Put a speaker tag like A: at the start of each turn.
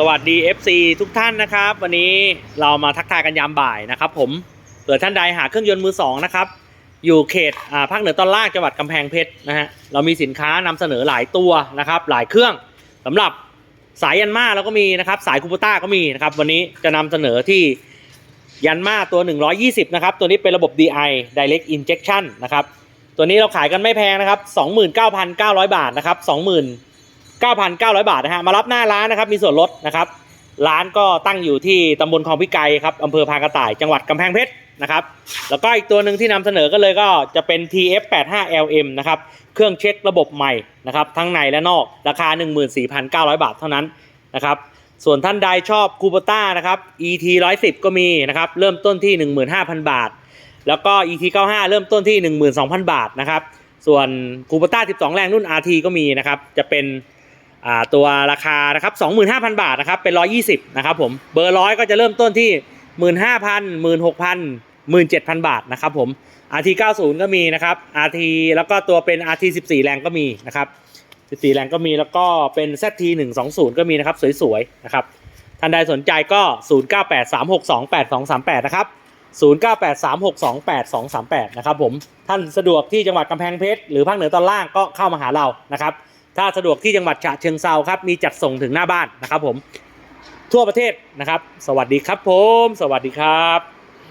A: สวัสดี FC ทุกท่านนะครับ วันนี้เรามาทักทายกันยามบ่ายนะครับ ผมเผื่อท่านใดหาเครื่องยนต์มือสองนะครับอยู่เขตอ่าภาคเหนือตอนล่างจังหวัดกำแพงเพชรนะฮะเรามีสินค้านำเสนอหลายตัวนะครับหลายเครื่องสำหรับสายยันมาเราก็มีนะครับสายคูปต้าก็มีนะครับวันนี้จะนำเสนอที่ยันมาตัว 120 นะครับ ตัวนี้เป็นระบบ DI Direct Injection นะครับตัวนี้เราขายกันไม่แพงนะครับ 29,900 บาทนะครับ 9,900 บาทนะฮะมารับหน้าร้านนะครับมีส่วนลดนะครับ ร้านก็ตั้งอยู่ที่ตำบลคลองพิไกรครับอำเภอพานกระต่ายจังหวัดกำแพงเพชรนะครับแล้วก็อีกตัวหนึ่งที่นำเสนอกันเลยก็จะเป็น TF85LM นะครับเครื่องเช็คระบบใหม่นะครับทั้งในและนอกราคา 14,900 บาทเท่านั้นนะครับส่วนท่านใดชอบคูปต้านะครับ ET 110 ก็มีนะครับเริ่มต้นที่ 15,000 บาท แล้วก็ ET 95 เริ่มต้นที่ 12,000 บาทนะครับส่วนคูปต้า 12 แรงรุ่น RT ก็มีนะครับจะเป็น อ่าตัวราคานะครับ25,000 บาทนะครับเป็น 120นะครับผมเบอร์ร้อยก็จะเริ่มต้นที่ 15,000 16,000 17,000 บาทนะครับผม RT 90ก็มีนะครับ RT แล้วก็ตัวเป็น RT 14 แรงก็มีนะครับ 14 แรงก็มีแล้วก็เป็น ZT 120 ก็มีนะครับ สวยๆนะครับท่านใดสนใจก็ 0983628238 นะครับ 0983628238 นะครับผมท่านสะดวกที่จังหวัดกำแพงเพชรหรือภาคเหนือตอนล่างก็เข้ามาหาเรานะครับ ถ้าสะดวกที่จังหวัดฉะเชิงเซาครับ มีจัดส่งถึงหน้าบ้านนะครับผม ทั่วประเทศนะครับ สวัสดีครับผม สวัสดีครับ